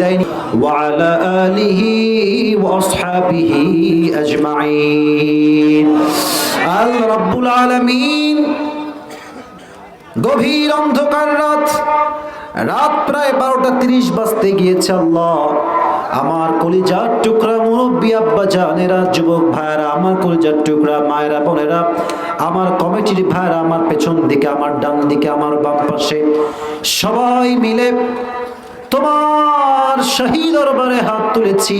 বিদায় নি وعلى آله وأصحابه أجمعين আল্লাহ রাব্বুল আলামিন গভীর অন্ধকার রাত রাত প্রায় বারোটা তিরিশ বাজতে গিয়েছে আল্লাহ আমার কলিজার টুকরা মুরব্বী আব্বা জানেরা যুবক ভাইরা আমার কলিজার টুকরা মায়েরা বোনেরা আমার কমিটির ভাইরা আমার পেছন দিকে আমার ডান দিকে আমার বাম পাশে সবাই মিলে তোমার শাহী দরবারে হাত তুলেছি।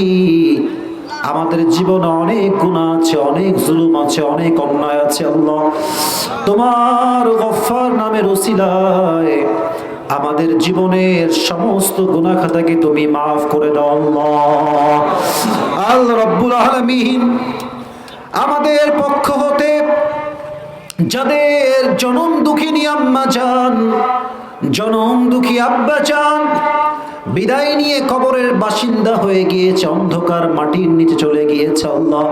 আমাদের জীবনে অনেক গুণা আছে, অনেক জুলুম আছে, অনেক অন্যায় আছে, আল্লাহ। তোমার গফার নামের ওসিলায় আমাদের জীবনের সমস্ত গুনাহ খাতাকে তুমি মাফ করে দাও, আল্লাহ। আল্লাহ রব্বুল আলামিন আমাদের পক্ষ হতে যাদের জনম দুঃখিনী আম্মা যান জনম দুঃখী আব্বা যান বিদায় নিয়ে কবরের বাসিন্দা হয়ে গিয়েছে, অন্ধকার মাটির নিচে চলে গিয়েছে আল্লাহ।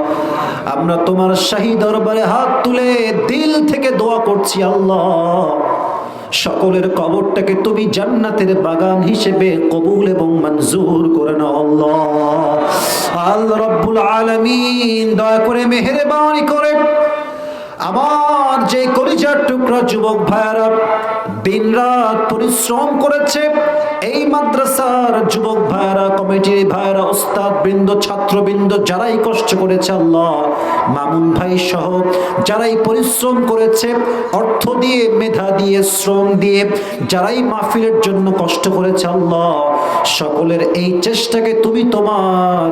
আমরা তোমার শাহী দরবারে হাত তুলে দিল থেকে দোয়া করছি আল্লাহ। সকলের কবরটাকে তুমি জান্নাতের বাগান হিসেবে কবুল এবং মঞ্জুর করে নাও আল্লাহ। আল্লাহ রব্বুল আলামিন, দয়া করে মেহেরবানি করে। আমার যে কলিজার টুকরা যুবক ভাইয়ারা দিন রাত পরিশ্রম করেছে এই মাদ্রাসার যুবক ভাইয়ারা কমিটির ভাইয়ারা ওস্তাদ বৃন্দ, ছাত্রবৃন্দ যারাই কষ্ট করেছে আল্লাহ, মামুন ভাই সহ যারাই পরিশ্রম করেছে, অর্থ দিয়ে, মেধা দিয়ে, শ্রম দিয়ে, যারাই মাহফিলের জন্য কষ্ট করেছে আল্লাহ, সকলের এই চেষ্টাকে তুমি তোমার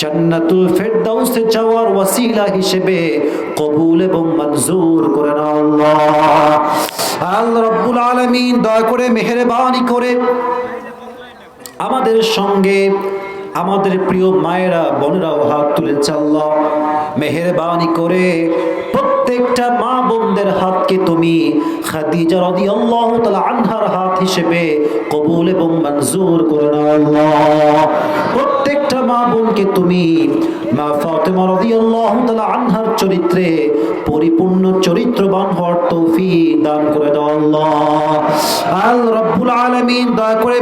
জান্নাতুল ফেরদাউসে যাওয়ার ওয়াসিলা হিসেবে কবুল এবং মঞ্জুর করে নাও আল্লাহ। আল্লাহ রব্বুল আলমিন দয়া করে, মেহরবানি করে আমাদের সঙ্গে আমাদের প্রিয় মায়েরা, বোনেরাও হাত তুলে চাল্লা মেহরবানি করে প্রত্যেকটা মা বোনদের হাতকে তুমি খাদিজা আনহার হাত হিসেবে কবুল এবং মঞ্জুর করে প্রত্যেকটা মা বোনকে তুমি মা ফাতেমা চরিত্রে পরিপূর্ণ চরিত্রবান হওয়ার দান করে দাও আল্লাহ। আল রব্বুল আলামিন, দয়া করে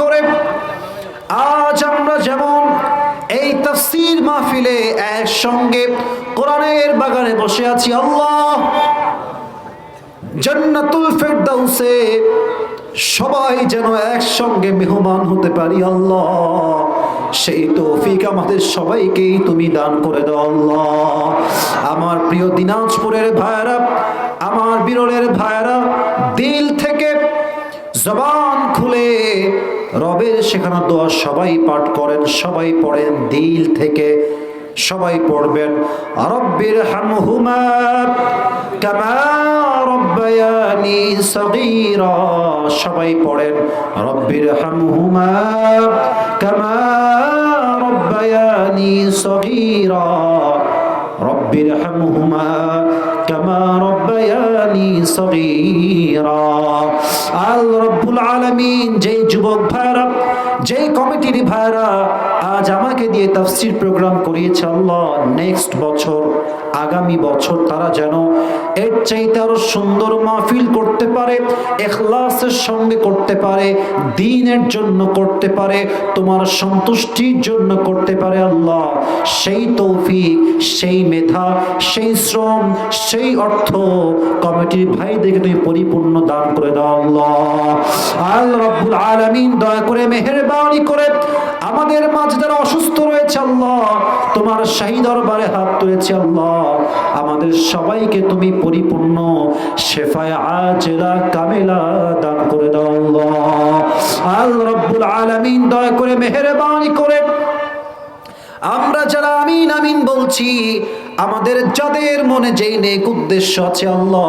করে। আজ আমরা যেমন তাফসীর মাহফিলে একসঙ্গে কোরআনের বাগানে বসে আছি আল্লাহ। জান্নাতুল ফেরদাউসে সবাই যেন একসঙ্গে মেহমান হতে পারি আল্লাহ। সেই তৌফিক আমাদের সবাইকেই তুমি দান করে দাও আল্লাহ। আমার প্রিয় দিনাজপুরের ভাইরা আমার বিরলের ভাইরা দিল থেকে জবান রবের শেখানো দোয়া সবাই পাঠ করেন, সবাই পড়েন দিল থেকে, সবাই পড়বেন। রব্বির হামহুমা কামা রব্বায়ানি সগীরা, সবাই পড়েন। রব্বির হামহুমা কামা রব্বায়ানি সগীরা, রব্বির হামহুমা কামা রব্বায়ানি সগীরা। আল রব্বুল আলামিন যেই যুবক ভাইরা যেই কমিটির ভাইরা আজ আমাকে দিয়ে তাফসির প্রোগ্রাম করিয়েছে আল্লাহ। নেক্সট বছর, আগামী বছর তারা যেন এর চাইতে আরও সুন্দর মাহফিল করতে পারে, এখলাসের সঙ্গে করতে পারে, দিনের জন্য করতে পারে, তোমার সন্তুষ্টির জন্য করতে পারে আল্লাহ। সেই তৌফিক, সেই মেধা, সেই শ্রম, সেই অর্থ কমিটির ভাইদেরকে তুমি পরিপূর্ণ দান করে দাও আল্লাহ। আল রব্বুল আলামিন দয়া করে মেহেরবানি করে আমাদের মাঝে যারা অসুস্থ রয়েছে, আল্লাহ, তোমার শাহী দরবারে হাত তুলেছে, আল্লাহ। আমাদের সবাইকে তুমি পরিপূর্ণ শেফায় আজেলা কামেলা দান করে দাও, আল্লাহ। আল রব্বুল আলামিন, দয়া করে মেহেরবানি করে। আমরা যারা আমিন আমিন বলছি, আমাদের যাদের মনে যেই নেক উদ্দেশ্য আছে, আল্লাহ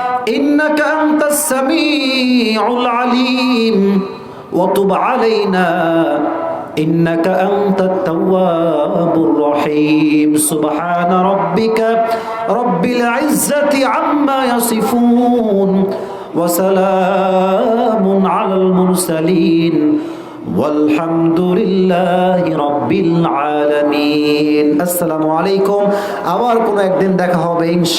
إنك أنت السميع العليم وتب علينا إنك أنت التواب الرحيم سبحان ربك رب العزة عما يصفون وسلام على المرسلين والحمد لله رب العالمين السلام عليكم আবার কোনো একদিন দেখা হবে ইনশা